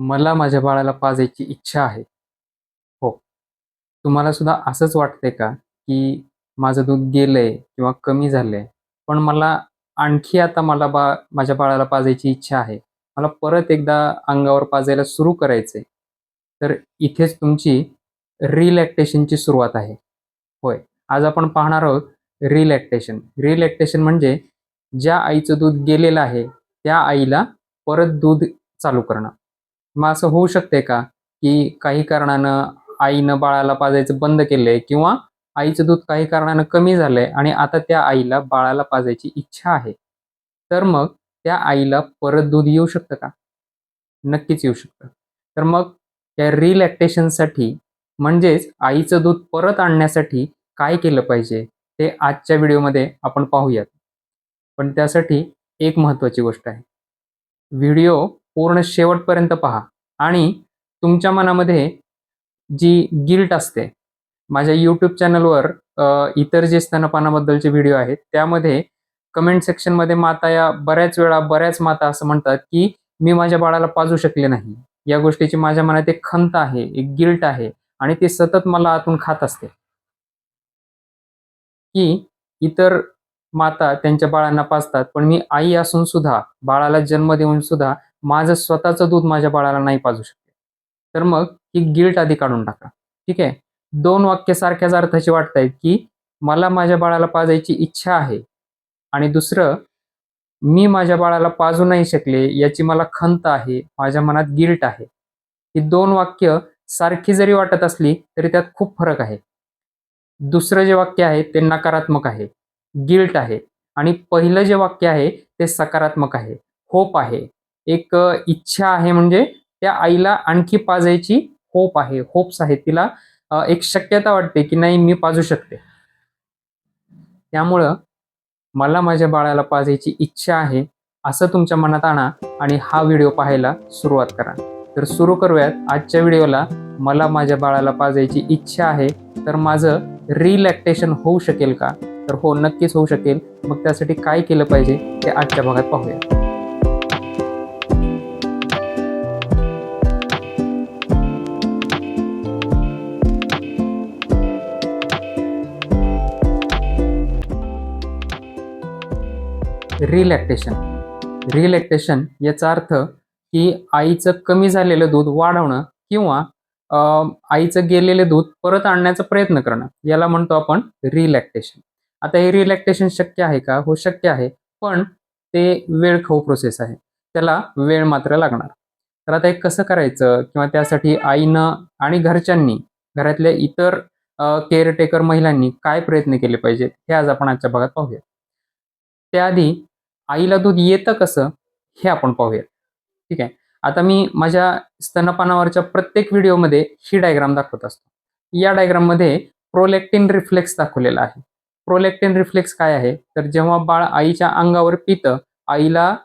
मला माझ्या बाळाला पाजायची इच्छा आहे. हो. तुम्हाला सुद्धा असंच वाटतंय का, की माझं दूध गेलंय किंवा कमी झालंय, पण मला आणखी आता मला बा माझ्या बाळाला पाजायची इच्छा आहे. मला परत एकदा अंगावर पाजायला सुरू करायचंय. तर इथेच तुमची रिलॅक्टेशनची सुरुवात आहे. होय. आज आपण पाहणार आहोत रिलॅक्टेशन. रिलॅक्टेशन म्हणजे ज्या आईचं दूध गेलेलं आहे, त्या आईला परत दूध चालू करणं. मग असं होऊ शकते का, की काही कारणानं आईनं बाळाला पाजायचं बंद केलंय किंवा आईचं दूध काही कारणानं कमी झालंय आणि आता त्या आईला बाळाला पाजायची इच्छा आहे. तर मग त्या आईला परत दूध येऊ शकतं का? नक्कीच येऊ शकतं. तर मग त्या रिलॅक्टेशनसाठी म्हणजेच आईचं दूध परत आणण्यासाठी काय केलं पाहिजे, ते आजच्या व्हिडिओमध्ये आपण पाहूयात. पण त्यासाठी एक महत्त्वाची गोष्ट आहे. व्हिडिओ पूर्ण शेवटपर्यंत पहा आणि तुमच्या मनामध्ये जी गिल्ट असते, माझ्या यूट्यूब चॅनलवर इतर जे स्तनपानाबद्दलचे व्हिडिओ आहेत, त्यामध्ये कमेंट सेक्शनमध्ये माता या बऱ्याच वेळा बऱ्याच माता असं म्हणतात, की मी माझ्या बाळाला पाजू शकले नाही. या गोष्टीची माझ्या मनात एक खंत आहे, एक गिल्ट आहे आणि ती सतत मला आतून खात असते. की इतर माता त्यांच्या बाळांना पाजतात, पण मी आई असून सुद्धा, बाळाला जन्म देऊन सुद्धा माझं स्वतःचं दूध माझ्या बाळाला नाही पाजू शकते तर मग ही गिल्ट आधी काढून टाका. ठीक आहे. दोन वाक्य सारख्याच अर्थाची वाटतायत, की मला माझ्या बाळाला पाजायची इच्छा आहे आणि दुसरं मी माझ्या बाळाला पाजू नाही शकले याची मला खंत आहे, माझ्या मनात गिल्ट आहे. ही दोन वाक्य सारखी जरी वाटत असली, तरी त्यात खूप फरक आहे. दुसरं जे वाक्य आहे ते नकारात्मक आहे, गिल्ट आहे आणि पहिलं जे वाक्य आहे ते सकारात्मक आहे, होप आहे. एक इच्छा आहे म्हणजे त्या आईला आणखी पाजायची होप आहे, होप्स आहेत. तिला एक शक्यता वाटते, की नाही मी पाजू शकते. त्यामुळं मला माझ्या बाळाला पाजायची इच्छा आहे, असं तुमच्या मनात आणा आणि हा व्हिडिओ पाहायला सुरुवात करा. तर सुरू करूयात आजच्या व्हिडिओला. मला माझ्या बाळाला पाजायची इच्छा आहे, तर माझं रिलॅक्टेशन होऊ शकेल का? तर हो, नक्कीच होऊ शकेल. मग त्यासाठी काय केलं पाहिजे ते आजच्या भागात पाहूया. रिलॅक्टेशन. रिलॅक्टेशन याचा अर्थ, की आईचं कमी झालेलं दूध वाढवणं किंवा आईचं गेलेलं दूध परत आणण्याचा प्रयत्न करणं. याला म्हणतो आपण रिलॅक्टेशन. आता हे रिलॅक्टेशन शक्य आहे का? हो, शक्य आहे. पण ते वेळखाऊ प्रोसेस आहे. त्याला वेळ मात्र लागणार. तर आता हे कसं करायचं किंवा त्यासाठी आईनं आणि घरच्यांनी, घरातल्या इतर केअरटेकर महिलांनी काय प्रयत्न केले पाहिजेत, हे आज आपण आजच्या भागात पाहूया. त्याआधी आईला दूध येतं कसं, हे आपण पाहूया. ठीक आहे. आता मी माझ्या स्तनपानावरच्या प्रत्येक व्हिडिओमध्ये ही डायग्राम दाखवत असतो. या डायग्राममध्ये प्रोलेक्टिन रिफ्लेक्स दाखवलेला आहे. प्रोलेक्टिन रिफ्लेक्स काय आहे? तर जेव्हा बाळ आईच्या अंगावर पितं, आईला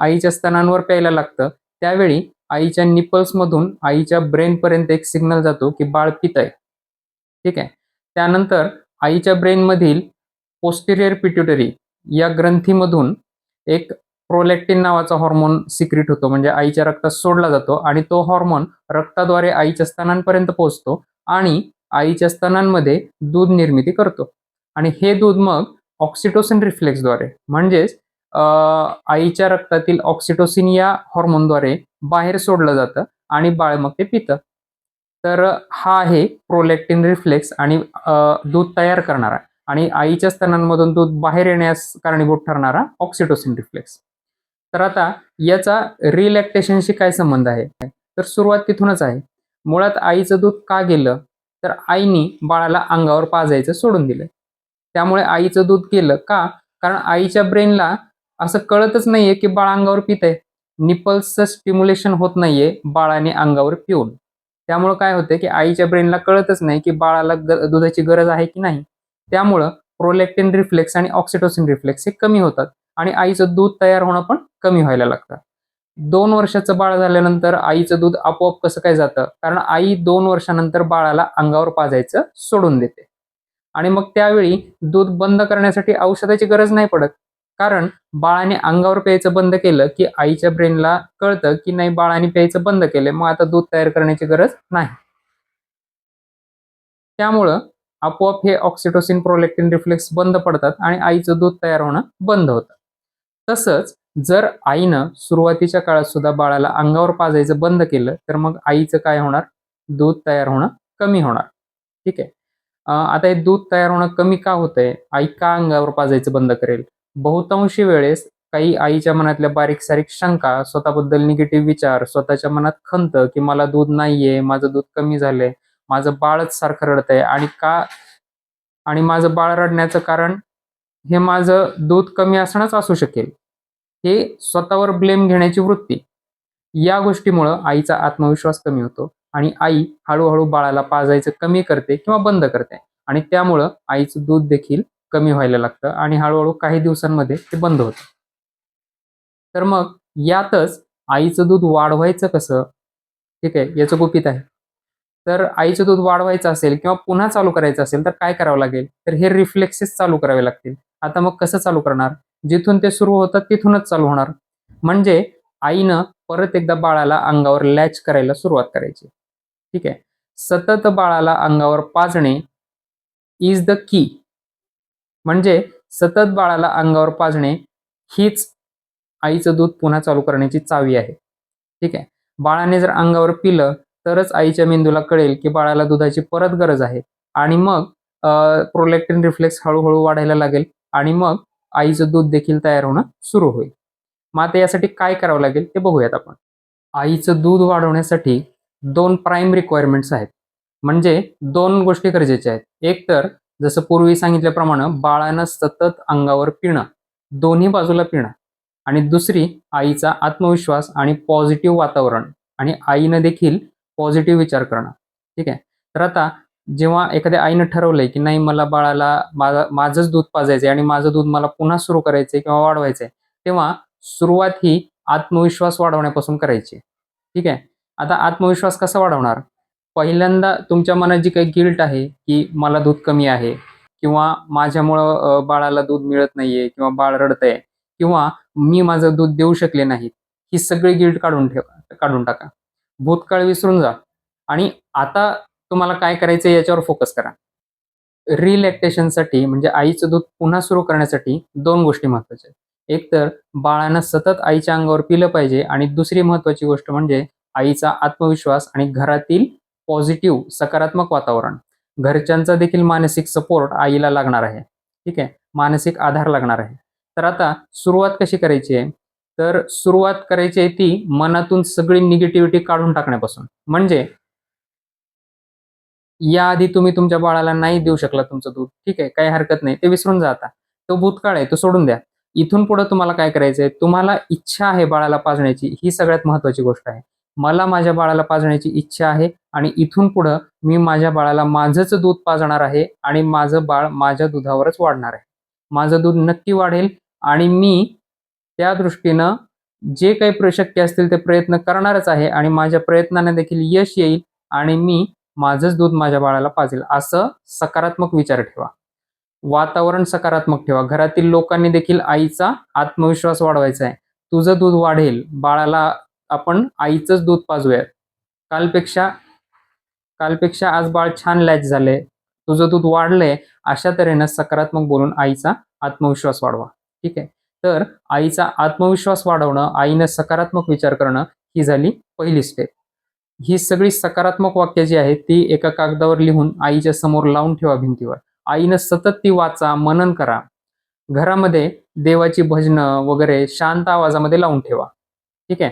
आईच्या स्तनांवर प्यायला लागतं, त्यावेळी आईच्या निपल्समधून आईच्या ब्रेनपर्यंत एक सिग्नल जातो, की बाळ पितंय. ठीक आहे. त्यानंतर आईच्या ब्रेनमधील पोस्टिरियर पिट्युटरी या ग्रंथीमधून एक प्रोलॅक्टिन नावाचा हॉर्मोन सिक्रिट होतो, म्हणजे आईच्या रक्तात सोडला जातो आणि तो हॉर्मोन रक्ताद्वारे आईच्या स्तनांपर्यंत पोहोचतो आणि आईच्या स्तनांमध्ये दूध निर्मिती करतो. आणि हे दूध मग ऑक्सिटोसिन रिफ्लेक्सद्वारे म्हणजेच आईच्या रक्तातील ऑक्सिटोसिन या हॉर्मोनद्वारे बाहेर सोडलं जातं आणि बाळ मग ते पितं. तर हा आहे प्रोलॅक्टिन रिफ्लेक्स आणि दूध तयार करणारा. आणि आईच्या स्तनांमधून दूध बाहेर येण्यास कारणीभूत ठरणारा ऑक्सिटोसिन रिफ्लेक्स. तर आता याचा रिलॅक्टेशनशी काय संबंध आहे? तर सुरुवात तिथूनच आहे. मुळात आईचं दूध का गेलं? तर आईनी बाळाला अंगावर पाजायचं सोडून दिलं. त्यामुळे आईचं दूध गेलं का? कारण आईच्या ब्रेनला असं कळतच नाहीये, की बाळ अंगावर पितंय. निपल्सचं स्टिम्युलेशन होत नाहीये बाळाने अंगावर पिऊन. त्यामुळे काय होतंय, की आईच्या ब्रेनला कळतच नाही, की बाळाला दुधाची गरज आहे की नाही. त्यामुळं प्रोलेक्टिन रिफ्लेक्स आणि ऑक्सिटोसिन रिफ्लेक्स हे कमी होतात आणि आईचं दूध तयार होणं पण कमी व्हायला लागतं. दोन वर्षाचं बाळ झाल्यानंतर आईचं दूध आपोआप कसं काय जातं? कारण आई दोन वर्षानंतर बाळाला अंगावर पाजायचं सोडून देते आणि मग त्यावेळी दूध बंद करण्यासाठी औषधाची गरज नाही पडत. कारण बाळाने अंगावर प्यायचं बंद केलं की आईच्या ब्रेनला कळतं की नाही बाळाने प्यायचं बंद केलं मग आता दूध तयार करण्याची गरज नाही त्यामुळं आपोआप हे ऑक्सिटोसिन प्रोलेक्टिन रिफ्लेक्स बंद पडतात आणि आईचं दूध तयार होणं बंद होतं. तसंच जर आईनं सुरुवातीच्या काळात सुद्धा बाळाला अंगावर पाजायचं बंद केलं तर मग आईचं काय होणार? दूध तयार होणं कमी होणार. ठीक आहे? आता हे दूध तयार होणं कमी का होतंय? आई का अंगावर पाजायचं बंद करेल? बहुतांशी वेळेस काही आईच्या मनातल्या बारीक सारीक शंका स्वतःबद्दल निगेटिव्ह विचार स्वतःच्या मनात खंत की मला दूध नाहीये माझं दूध कमी झालंय माझं बाळच सारखं रडत आहे आणि का? आणि माझं बाळ रडण्याचं कारण हे माझं दूध कमी असणंच असू शकेल. हे स्वतःवर ब्लेम घेण्याची वृत्ती. या गोष्टीमुळं आईचा आत्मविश्वास कमी होतो. आणि आई हळूहळू बाळाला पाजायचं कमी करते किंवा बंद करते. आणि त्यामुळं आईचं दूध देखील कमी व्हायला लागतं आणि हळूहळू काही दिवसांमध्ये ते बंद होतं. तर मग यातच आईचं दूध वाढवायचं कसं? ठीक आहे याचं गुपित आहे. तर आईचं दूध वाढवायचं असेल किंवा पुन्हा चालू करायचं असेल तर काय करावं लागेल? तर हे रिफ्लेक्सेस चालू करावे लागतील. आता मग कसं चालू करणार? जिथून ते सुरू होतं तिथूनच चालू होणार. म्हणजे आईनं परत एकदा बाळाला अंगावर लॅच करायला सुरुवात करायची. ठीक आहे? सतत बाळाला अंगावर पाजणे इज द की म्हणजे सतत बाळाला अंगावर पाजणे हीच आईचं दूध पुन्हा चालू करण्याची चावी आहे. ठीक आहे? बाळाने जर अंगावर पिलं तरच आईच्या मेंदूला कळेल की बाळाला दुधाची परत गरज आहे. आणि मग प्रोलेक्टिन रिफ्लेक्स हळूहळू वाढायला लागेल आणि मग आईचं दूध देखील तयार होणं सुरू होईल. मग आता यासाठी काय करावं लागेल ते बघूयात आपण. आईचं दूध वाढवण्यासाठी दोन प्राईम रिक्वायरमेंट्स आहेत. म्हणजे दोन गोष्टी गरजेच्या आहेत. एक तर जसं पूर्वी सांगितल्याप्रमाणे बाळानं सतत अंगावर पिणं दोन्ही बाजूला पिणं. आणि दुसरी आईचा आत्मविश्वास आणि पॉझिटिव्ह वातावरण. आणि आईनं देखील पॉझिटिव्ह विचार करणं. ठीक आहे? तर आता जेव्हा एखाद्या आईनं ठरवलंय की नाही मला बाळाला माझा माझंच दूध पाजायचंय आणि माझं दूध मला पुन्हा सुरू करायचंय किंवा वाढवायचंय तेव्हा सुरुवात ही आत्मविश्वास वाढवण्यापासून करायची. ठीक आहे? आता आत्मविश्वास कसा वाढवणार? पहिल्यांदा तुमच्या मनात जी काही गिल्ट आहे की मला दूध कमी आहे किंवा माझ्यामुळं बाळाला दूध मिळत नाहीये किंवा बाळ रडतंय किंवा मी माझं दूध देऊ शकले नाही ही सगळी गिल्ट काढून ठेवा काढून टाका. भूतकाळ विसरून जा. आणि आता तुम्हाला काय करायचं याच्यावर फोकस करा. रिलॅक्टेशनसाठी म्हणजे आईचं दूध पुन्हा सुरू करण्यासाठी दोन गोष्टी महत्त्वाच्या आहेत. एक तर बाळानं सतत आईच्या अंगावर पिलं पाहिजे आणि दुसरी महत्वाची गोष्ट म्हणजे आईचा आत्मविश्वास आणि घरातील पॉझिटिव्ह सकारात्मक वातावरण. घरच्यांचा देखील मानसिक सपोर्ट आईला लागणार आहे. ठीक आहे? मानसिक आधार लागणार आहे. तर आता सुरुवात कशी करायची आहे? तर सुरुवात करायची आहे ती मनातून सगळी निगेटिव्हिटी काढून टाकण्यापासून. म्हणजे याआधी तुम्ही तुमच्या बाळाला नाही देऊ शकला तुमचं दूध. ठीक आहे काही हरकत नाही. ते विसरून जाता तो भूतकाळ आहे तो सोडून द्या. इथून पुढे तुम्हाला काय करायचंय? तुम्हाला इच्छा आहे बाळाला पाजण्याची. ही सगळ्यात महत्वाची गोष्ट आहे. मला माझ्या बाळाला पाजण्याची इच्छा आहे आणि इथून पुढं मी माझ्या बाळाला माझंच दूध पाजणार आहे आणि माझं बाळ माझ्या दुधावरच वाढणार आहे. माझं दूध नक्की वाढेल आणि मी त्या दृष्टीनं जे काही प्र- शक्य असतील ते प्रयत्न करणारच आहे आणि माझ्या प्रयत्नाने देखील यश येईल आणि मी माझंच दूध माझ्या बाळाला पाजेल. असं सकारात्मक विचार ठेवा. वातावरण सकारात्मक ठेवा. घरातील लोकांनी देखील आईचा आत्मविश्वास वाढवायचा आहे. तुझं दूध वाढेल. बाळाला आपण आईचंच दूध पाजूयात. कालपेक्षा कालपेक्षा आज बाळ छान लॅच झाले तुझं दूध वाढलंय. अशा तऱ्हेनं सकारात्मक बोलून आईचा आत्मविश्वास वाढवा. ठीक आहे? तर आईचा आत्मविश्वास वाढवणं आईनं सकारात्मक विचार करणं ही झाली पहिली स्टेप ही सगळी सकारात्मक वाक्य जी आहेत ती एका कागदावर लिहून आईच्या समोर लावून ठेवा भिंतीवर. आईनं सतत ती वाचा मनन करा. घरामध्ये देवाची भजनं वगैरे शांत आवाजामध्ये लावून ठेवा. ठीक आहे?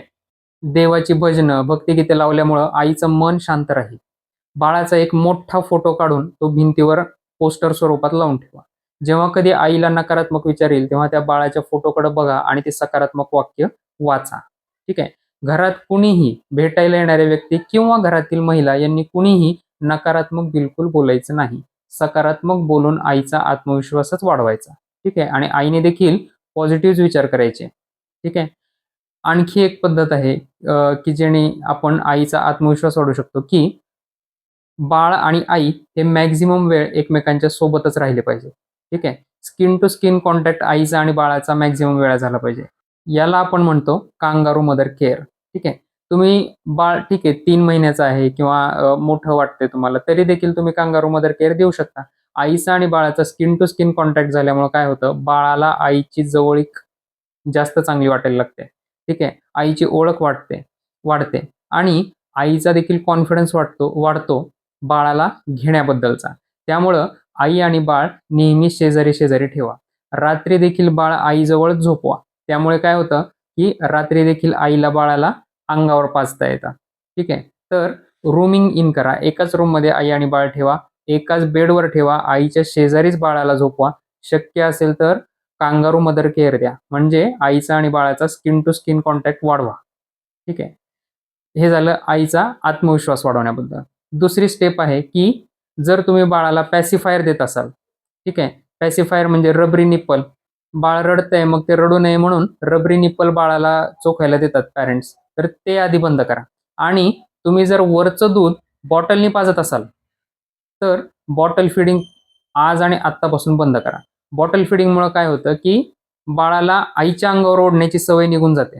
देवाची भजनं भक्तिगीते लावल्यामुळं आईचं मन शांत राहील. बाळाचा एक मोठा फोटो काढून तो भिंतीवर पोस्टर स्वरूपात लावून ठेवा. जेव्हा कधी आईला नकारात्मक विचार येईल तेव्हा त्या बाळाच्या फोटोकडे बघा आणि ते सकारात्मक वाक्य वाचा. ठीक आहे? घरात कुणीही भेटायला येणारे व्यक्ती किंवा घरातील महिला यांनी कुणीही नकारात्मक बिलकुल बोलायचं नाही. सकारात्मक बोलून आईचा आत्मविश्वासच वाढवायचा. ठीक आहे? आणि आईने देखील पॉझिटिव्ह विचार करायचे. ठीक आहे? आणखी एक पद्धत आहे की जेणे आपण आईचा आत्मविश्वास वाढवू शकतो की बाळ आणि आई हे मॅक्झिमम वेळ एकमेकांच्या सोबतच राहिले पाहिजे. ठीक आहे? स्किन टू स्किन कॉन्टॅक्ट आईचा आणि बाळाचा मॅक्झिमम वेळा झाला पाहिजे. याला आपण म्हणतो कांगारू मदर केअर ठीक आहे? तुम्ही बाळ ठीक आहे तीन महिन्याचं आहे किंवा मोठं वाटतंय तुम्हाला तरी देखील तुम्ही कांगारू मदर केअर देऊ शकता. आईचा आणि बाळाचा स्किन टू स्किन कॉन्टॅक्ट झाल्यामुळे काय होतं? बाळाला आईची जवळीक जास्त चांगली वाटायला लागते. ठीक आहे? आईची ओळख वाटते वाढते. आणि आईचा देखील कॉन्फिडन्स वाटतो वाढतो बाळाला घेण्याबद्दलचा. त्यामुळं आई आणि बाळ नेहमी शेजारी शेजारी ठेवा. रात्री देखील बाळ आईजवळ झोपवा. त्यामुळे काय होतं की रात्री देखील आईला बाळाला अंगावर पाचता येतं. ठीक आहे? तर रूमिंग इन करा. एकाच रूममध्ये आई आणि बाळ ठेवा. एकाच बेडवर ठेवा. आईच्या शेजारीच बाळाला झोपवा. शक्य असेल तर कांगारू मदर केअर द्या. म्हणजे आईचा आणि बाळाचा स्किन टू स्किन कॉन्टॅक्ट वाढवा. ठीक आहे? हे झालं आईचा आत्मविश्वास वाढवण्याबद्दल. दुसरी स्टेप आहे की जर तुम्ही बाळाला पॅसिफायर देत असाल ठीक आहे? पॅसिफायर म्हणजे रबरी निप्पल बाळ रडतंय मग ते रडू नये म्हणून रबरी निप्पल बाळाला चोखायला देतात पॅरेंट्स तर ते आधी बंद करा. आणि तुम्ही जर वरचं दूध बॉटलनी पाजत असाल तर बॉटल फिडिंग आज आणि आत्तापासून बंद करा. बॉटल फिडिंगमुळं काय होतं की बाळाला आईच्या अंगावर ओढण्याची सवय निघून जाते.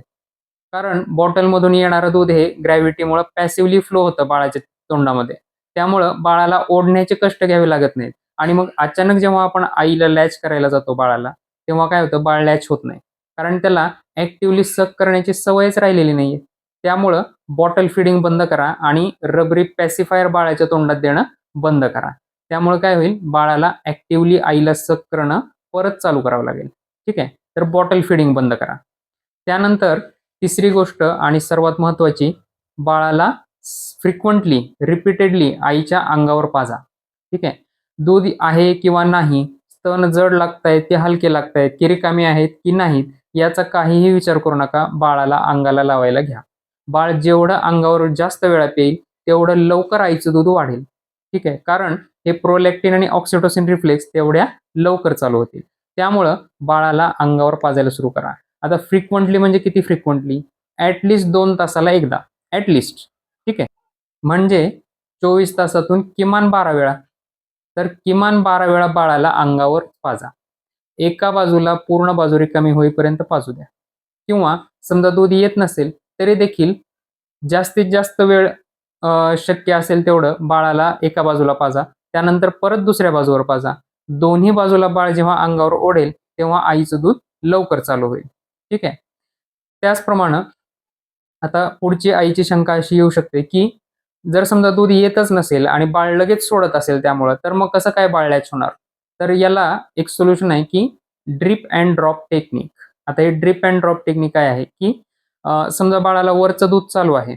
कारण बॉटलमधून येणारं दूध हे ग्रॅव्हिटीमुळं पॅसिव्हली फ्लो होतं बाळाच्या तोंडामध्ये. त्यामुळं बाळाला ओढण्याचे कष्ट घ्यावे लागत नाहीत. आणि मग अचानक जेव्हा आपण आईला लॅच करायला जातो बाळाला तेव्हा काय होतं? बाळ लॅच होत नाही. कारण त्याला ऍक्टिव्हली सक करण्याची सवयच राहिलेली नाहीये. त्यामुळं बॉटल फिडिंग बंद करा आणि रबरी पॅसिफायर बाळाच्या तोंडात देणं बंद करा. त्यामुळे काय होईल? बाळाला ऍक्टिव्हली आईला सक करणं परत चालू करावं लागेल. ठीक आहे? तर बॉटल फिडिंग बंद करा. त्यानंतर तिसरी गोष्ट आणि सर्वात महत्वाची बाळाला फ्रिक्वेंटली रिपीटेडली आईच्या अंगावर पाजा. ठीक आहे? दूध आहे किंवा नाही स्तन जड लागतायत की हलके लागतायत की रिकामी आहेत की नाहीत याचा काहीही विचार करू नका बाळाला अंगाला लावायला घ्या. बाळ जेवढं अंगावर जास्त वेळा पेईल तेवढं लवकर आईचं दूध वाढेल. ठीक आहे? कारण हे प्रोलॅक्टिन आणि ऑक्सिटोसिन रिफ्लेक्स तेवढ्या लवकर चालू होतील. त्यामुळं बाळाला अंगावर पाजायला सुरू करा. आता फ्रिक्वेंटली म्हणजे किती फ्रिक्वेंटली ॲटलिस्ट दोन तासाला एकदा. ॲटलिस्ट ठीक आहे. म्हणजे चोवीस तासातून किमान बारा वेळा. तर किमान बारा वेळा बाळाला अंगावर पाजा. एका बाजूला पूर्ण बाजू रिकामी होईपर्यंत पाजू द्या. किंवा समजा दूध येत नसेल तरी देखील जास्तीत जास्त वेळ शक्य असेल तेवढं बाळाला एका बाजूला पाजा. त्यानंतर परत दुसऱ्या बाजूवर पाजा. दोन्ही बाजूला बाळ जेव्हा अंगावर ओढेल तेव्हा आईचं दूध लवकर चालू होईल. ठीक आहे. त्याचप्रमाणे आता पुढची आईची शंका अशी येऊ शकते की जर समजा दूध येतच नसेल आणि बाळ लगेच सोडत असेल त्यामुळं तर मग कसं काय बाळ लॅच होणार? तर याला एक सोल्युशन आहे की ड्रिप अँड ड्रॉप टेक्निक आता हे ड्रिप अँड ड्रॉप टेक्निक काय आहे की समजा बाळाला वरचं दूध चालू आहे.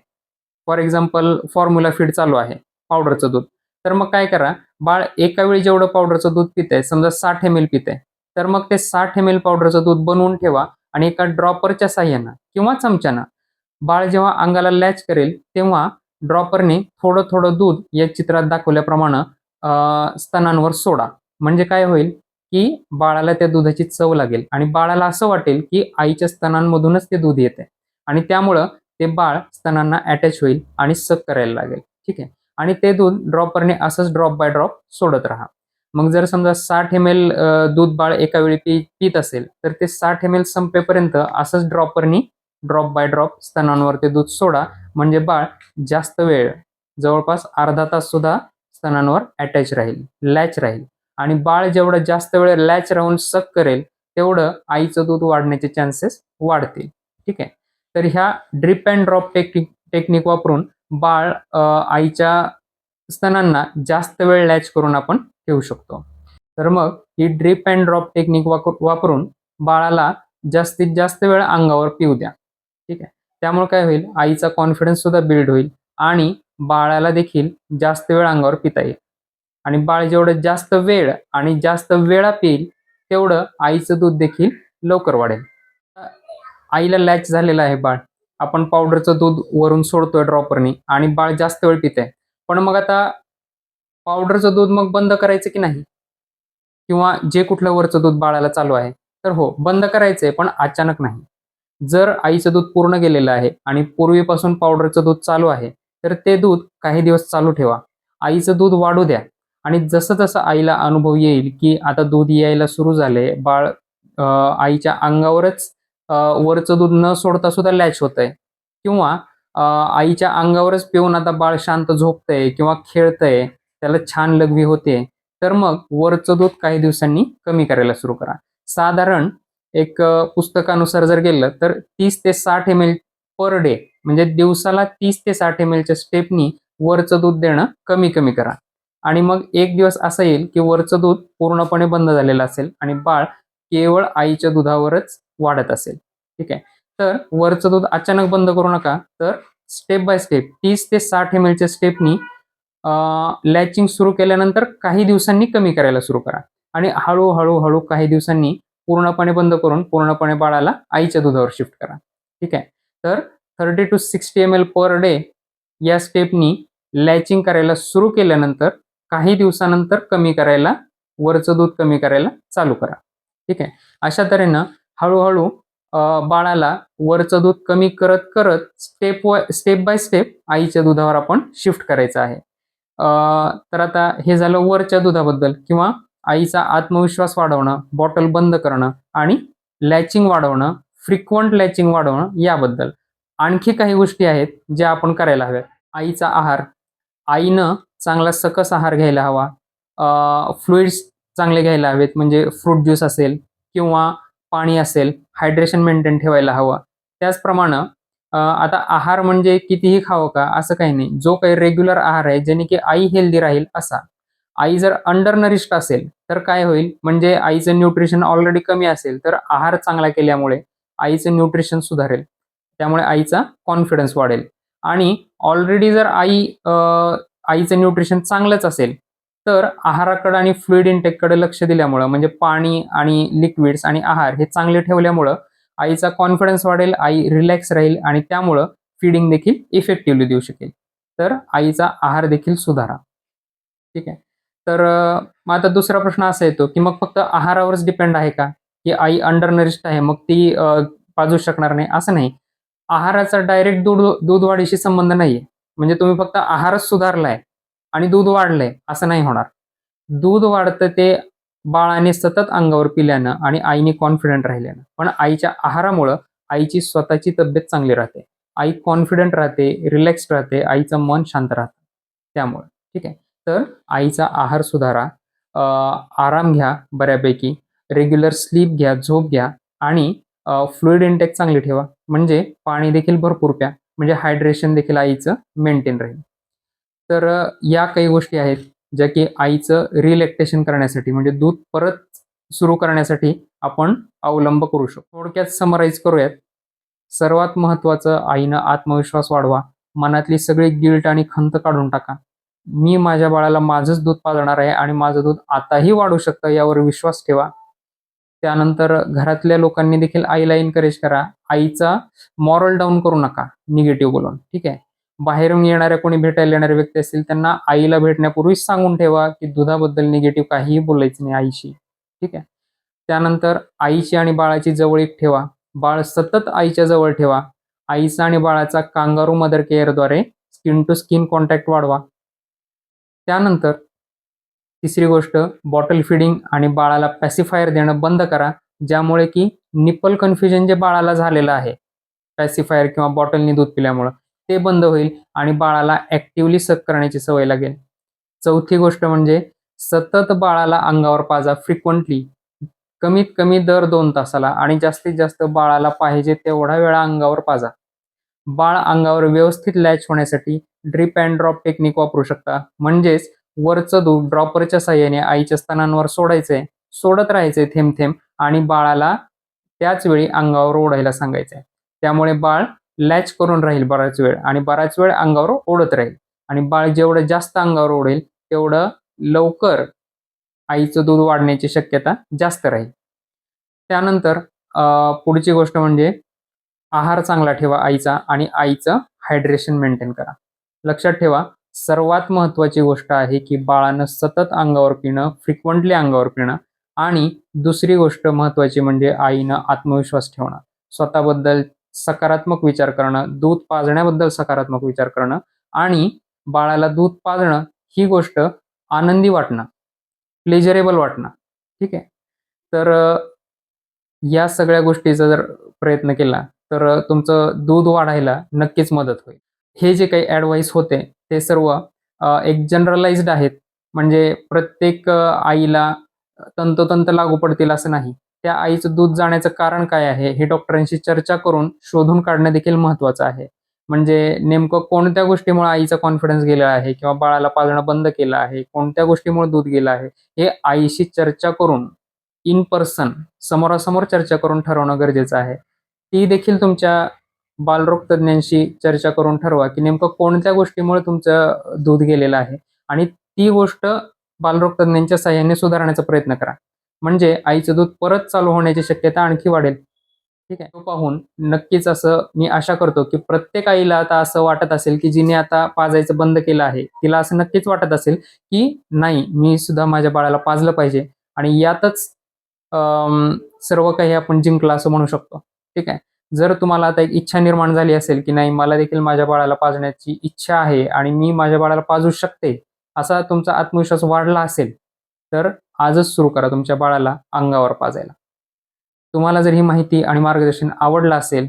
फॉर एक्झाम्पल फॉर्म्युला फीड चालू आहे पावडरचं दूध. तर मग काय करा बाळ एका वेळी जेवढं पावडरचं दूध पित आहे समजा साठ एम एल पित आहे तर मग ते साठ एम एल पावडरचं दूध बनवून ठेवा आणि एका ड्रॉपरच्या साह्यानं किंवा चमच्यानं बाळ जेव्हा अंगाला लॅच करेल तेव्हा ड्रॉपरने थोडं थोडं दूध या चित्रात दाखवल्याप्रमाणे स्तनांवर सोडा. म्हणजे काय होईल की बाळाला त्या दुधाची चव लागेल आणि बाळाला असं वाटेल की आईच्या स्तनांमधूनच ते दूध येते. आणि त्यामुळं ते बाळ स्तनांना अटॅच होईल आणि सक करायला लागेल. ठीक आहे? आणि ते दूध ड्रॉपरने असंच ड्रॉप बाय ड्रॉप सोडत राहा. मग जर समजा साठ एम एल दूध बाळ एका वेळी पी पित असेल तर ते साठ एम एल संपेपर्यंत असंच ड्रॉपरनी ड्रॉप बाय ड्रॉप स्तनांवर ते दूध सोडा म्हणजे बाळ जास्त वेळ जवळपास अर्धा तास सुद्धा स्तनांवर अटॅच राहील लॅच राहील. आणि बाळ जेवढं जास्त वेळ लॅच राहून सक करेल तेवढं आईचं दूध वाढण्याचे चान्सेस वाढतील. ठीक आहे? तर ह्या drip and drop technique technique वापरून बाळ आईच्या स्तनांना जास्त वेळ लॅच करून आपण ठेवू शकतो. तर मग ही ड्रिप अँड ड्रॉप टेक्निक वापरून बाळाला जास्तीत जास्त वेळ अंगावर पिऊ द्या. ठीक आहे. त्यामुळे काय होईल? आईचा कॉन्फिडन्स सुद्धा बिल्ड होईल आणि बाळाला देखील जास्त वेळ अंगावर पिता येईल. आणि बाळ जेवढं जास्त वेळ आणि जास्त वेळा पिईल तेवढं आईचं दूध देखील लवकर वाढेल. आईला लॅच झालेलं आहे बाळ. आपण पावडरचं दूध वरून सोडतोय ड्रॉपरनी आणि बाळ जास्त वेळ पित आहे पण मग आता पावडरचं दूध मग बंद करायचं की नाही? किंवा जे कुठलं वरचं दूध बाळाला चालू आहे तर हो बंद करायचंय पण अचानक नाही. जर आईचं दूध पूर्ण गेलेलं आहे आणि पूर्वीपासून पावडरचं दूध चालू आहे तर ते दूध काही दिवस चालू ठेवा. आईचं दूध वाढू द्या. आणि जसं जसं आईला अनुभव येईल की आता दूध यायला सुरू झाले बाळ आईच्या अंगावरच वरचं दूध न सोडता सुद्धा लॅच होत आहे किंवा आईच्या अंगावरच पिऊन आता बाळ शांत झोपतंय किंवा खेळतंय त्याला छान लघवी होते तर मग वरचं दूध काही दिवसांनी कमी करायला सुरू करा. साधारण एक पुस्तकानुसार जर गेलं तर तीस ते साठ एम एल पर डे म्हणजे दिवसाला तीस ते साठ एम एलच्या स्टेपनी वरचं दूध देणं कमी कमी करा. आणि मग एक दिवस असा येईल की वरचं दूध पूर्णपणे बंद झालेलं असेल आणि बाळ केवळ आईच्या दुधावरच वाढत असेल. ठीक आहे? तर वरचं दूध अचानक बंद करू नका. तर स्टेप बाय स्टेप तीस ते साठ एम एलच्या स्टेपनी लॅचिंग सुरू केल्यानंतर काही दिवसांनी कमी करायला सुरू करा. आणि हळूहळू हळू काही दिवसांनी पूर्णपणे बंद करून पूर्णपणे बाळाला आईच्या दुधावर शिफ्ट करा. ठीक आहे? तर thirty to sixty M L per day या स्टेपनी लॅचिंग करायला सुरू केल्यानंतर काही दिवसानंतर कमी करायला वरचं दूध कमी करायला चालू करा. ठीक आहे? अशा तऱ्हेनं हळूहळू बाळाला वरचं दूध कमी करत करत स्टेप व स्टेप बाय स्टेप आईच्या दुधावर आपण शिफ्ट करायचं आहे. तर आता हे झालं वरच्या दुधाबद्दल किंवा आईचा आत्मविश्वास वाढवणं बॉटल बंद करणं आणि लॅचिंग वाढवणं फ्रिक्वंट लॅचिंग वाढवणं याबद्दल. आणखी काही गोष्टी आहेत ज्या आपण करायला हव्यात. आईचा आहार. आईनं चांगला सकस आहार घ्यायला हवा. फ्लुइड्स चांगले घ्यायला हवेत म्हणजे फ्रूट ज्यूस असेल किंवा पाणी असेल हायड्रेशन मेंटेन ठेवायला हवं. त्याचप्रमाणे आता आहार म्हणजे कितीही खावं का असं काही नाही. जो काही रेग्युलर आहार आहे ज्याने की आई हेल्दी राहील असा. आई जर अंडरनरिस्ट असेल तर काय होईल? म्हणजे आईचं न्यूट्रिशन ऑलरेडी कमी असेल तर आहार चांगला केल्यामुळे आईचं न्यूट्रिशन सुधारेल. त्यामुळे आईचा कॉन्फिडन्स वाढेल. आणि ऑलरेडी जर आई आईचं न्यूट्रिशन चांगलंच असेल तर आहाराकडे आणि फ्लुईड इंटेककडे लक्ष दिल्यामुळं म्हणजे पाणी आणि लिक्विड्स आणि आहार हे चांगले ठेवल्यामुळं आईचा कॉन्फिडन्स वाढेल आई रिलॅक्स राहील आणि त्यामुळं फीडिंग देखील इफेक्टिव्हली देऊ शकेल. तर आईचा आहार देखील सुधारा. ठीक आहे? तर मग आता दुसरा प्रश्न असा येतो की मग फक्त आहारावरच डिपेंड आहे का? की आई अंडर नरिष्ट आहे मग ती पाजू शकणार नाही असं नाही. आहाराचा डायरेक्ट दूध दूध वाढीशी संबंध नाहीये. म्हणजे तुम्ही फक्त आहारच सुधारलाय आणि दूध वाढलंय असं नाही होणार. दूध वाढतं ते बाळाने सतत अंगावर पिल्यानं आणि आईने कॉन्फिडंट राहिल्यानं. पण आईच्या आहारामुळं आईची स्वतःची तब्येत चांगली राहते. आई कॉन्फिडंट राहते रिलॅक्स राहते आईचं मन शांत राहतं. त्यामुळं ठीक आहे? तर आईचा आहार सुधारा. आराम घ्या बऱ्यापैकी. रेग्युलर स्लीप घ्या झोप घ्या आणि फ्लुईड इंटेक चांगली ठेवा. म्हणजे पाणी देखील भरपूर प्या. म्हणजे हायड्रेशन देखील आईचं मेंटेन राहील. तर या काही गोष्टी आहेत ज्या की आईचं रिलॅक्टेशन करण्यासाठी म्हणजे दूध परत सुरू करण्यासाठी आपण अवलंब करू शकतो. थोडक्यात समराईज करूयात. सर्वात महत्वाचं आईनं आत्मविश्वास वाढवा. मनातली सगळी गिल्ट आणि खंत काढून टाका. मी माझ्या बाळाला माझंच दूध पाजणार आहे आणि माझं दूध आताही वाढू शकतं यावर विश्वास ठेवा. त्यानंतर घरातल्या लोकांनी देखील आईला एनकरेज करा. आईचा मॉरल डाऊन करू नका. निगेटिव्ह बोलून. ठीक आहे? बाहेरून येणाऱ्या कोणी भेटायला येणारे व्यक्ती असतील त्यांना आईला भेटण्यापूर्वीच सांगून ठेवा की दुधाबद्दल निगेटिव्ह काहीही बोलायचं नाही आईशी. ठीक आहे? त्यानंतर आईची आणि बाळाची जवळीक ठेवा. बाळ सतत आईच्या जवळ ठेवा. आईचा आणि बाळाचा कांगारू मदर केअरद्वारे स्किन टू स्किन कॉन्टॅक्ट वाढवा. त्यानंतर तिसरी गोष्ट बॉटल फिडिंग आणि बाळाला पॅसिफायर देणं बंद करा ज्यामुळे की निप्पल कन्फ्युजन जे बाळाला झालेलं आहे पॅसिफायर किंवा बॉटलनी दूध पिल्यामुळं ते बंद होईल आणि बाळाला ऍक्टिव्हली सक करण्याची सवय लागेल. चौथी गोष्ट म्हणजे सतत बाळाला अंगावर पाजा फ्रिक्वंटली कमीत कमी दर दोन तासाला आणि जास्तीत जास्त बाळाला पाहिजे तेवढा वेळा अंगावर पाजा. बाळ अंगावर व्यवस्थित लॅच होण्यासाठी ड्रिप अँड ड्रॉप टेक्निक वापरू शकता. म्हणजेच वरचं दूध ड्रॉपरच्या साह्याने आईच्या स्तनांवर सोडायचंय सोडत राहायचंय थेंब थेंब आणि बाळाला त्याच वेळी अंगावर ओढायला सांगायचंय. त्यामुळे बाळ लॅच करून राहील बराच वेळ आणि बराच वेळ अंगावर ओढत राहील. आणि बाळ जेवढं जास्त अंगावर ओढेल तेवढं लवकर आईचं दूध वाढण्याची शक्यता जास्त राहील. त्यानंतर पुढची गोष्ट म्हणजे आहार चांगला ठेवा आईचा आणि आईचं हायड्रेशन मेंटेन करा. लक्षात ठेवा सर्वात महत्वाची गोष्ट आहे की बाळानं सतत अंगावर पिणं फ्रिक्वंटली अंगावर पिणं आणि दुसरी गोष्ट महत्वाची म्हणजे आईनं आत्मविश्वास ठेवणं. स्वतःबद्दल सकारात्मक विचार करणं दूध पाजण्याबद्दल सकारात्मक विचार करणं आणि बाळाला दूध पाजणं ही गोष्ट आनंदी वाटणं प्लेजरेबल वाटणं. ठीक आहे? तर या सगळ्या गोष्टीचा जर प्रयत्न केला तर तुमचं दूध वाढायला नक्कीच मदत होईल. हे जे काही ॲडवाईस होते ते सर्व एक जनरलाइज्ड आहेत. म्हणजे प्रत्येक आईला तंतोतंत लागू पडतील असं नाही. त्या आईचं दूध जाण्याचं कारण काय आहे हे डॉक्टरांशी चर्चा करून शोधून काढणं देखील महत्त्वाचं आहे. म्हणजे नेमकं कोणत्या गोष्टीमुळे आईचा कॉन्फिडन्स गेला आहे किंवा बाळाला पाजणं बंद केलं आहे कोणत्या गोष्टीमुळे दूध गेलं आहे हे आईशी चर्चा करून इन पर्सन समोरासमोर चर्चा करून ठरवणं गरजेचं आहे. ती देखील तुमच्या बालरोग तज्ज्ञांशी चर्चा करून ठरवा की नेमकं कोणत्या गोष्टीमुळे तुमचं दूध गेलेलं आहे? आणि ती गोष्ट बालरोग तज्ज्ञांच्या साह्याने सुधारण्याचा प्रयत्न करा. म्हणजे आईचं दूध परत चालू होण्याची शक्यता आणखी वाढेल. ठीक आहे? तो पाहून नक्कीच असं मी आशा करतो की प्रत्येक आईला आता असं वाटत असेल की जिने आता पाजायचं बंद केलं आहे तिला असं नक्कीच वाटत असेल की नाही मी सुद्धा माझ्या बाळाला पाजलं पाहिजे. आणि यातच सर्व काही आपण जिंकलं असं म्हणू शकतो. ठीक आहे? जर तुम्हाला आता एक इच्छा निर्माण झाली असेल की नाही मला देखील माझ्या बाळाला पाजण्याची इच्छा आहे आणि मी माझ्या बाळाला पाजू शकते असा तुमचा आत्मविश्वास वाढला असेल तर आजच सुरू करा तुमच्या बाळाला अंगावर पाजायला. तुम्हाला जर ही माहिती आणि मार्गदर्शन आवडलं असेल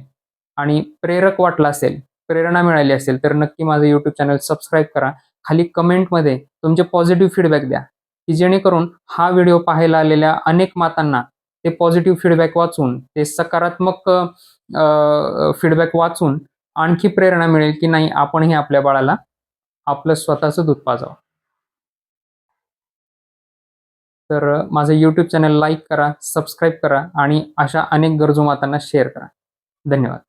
आणि प्रेरक वाटलं असेल प्रेरणा मिळाली असेल तर नक्की माझं यूट्यूब चॅनल सबस्क्राईब करा. खाली कमेंटमध्ये तुमचे पॉझिटिव्ह फीडबॅक द्या की जेणेकरून हा व्हिडिओ पाहायला आलेल्या अनेक मातांना ते पॉझिटिव्ह फीडबॅक वाचून ते सकारात्मक फीडबॅक वाचून आणखी प्रेरणा मिळेल की नाही आपणही आपल्या बाळाला आपलं स्वतःचं दूध पाजावं. तर माझं यूट्यूब चॅनल लाईक करा सबस्क्राईब करा आणि अशा अनेक गरजू मातांना शेअर करा. धन्यवाद.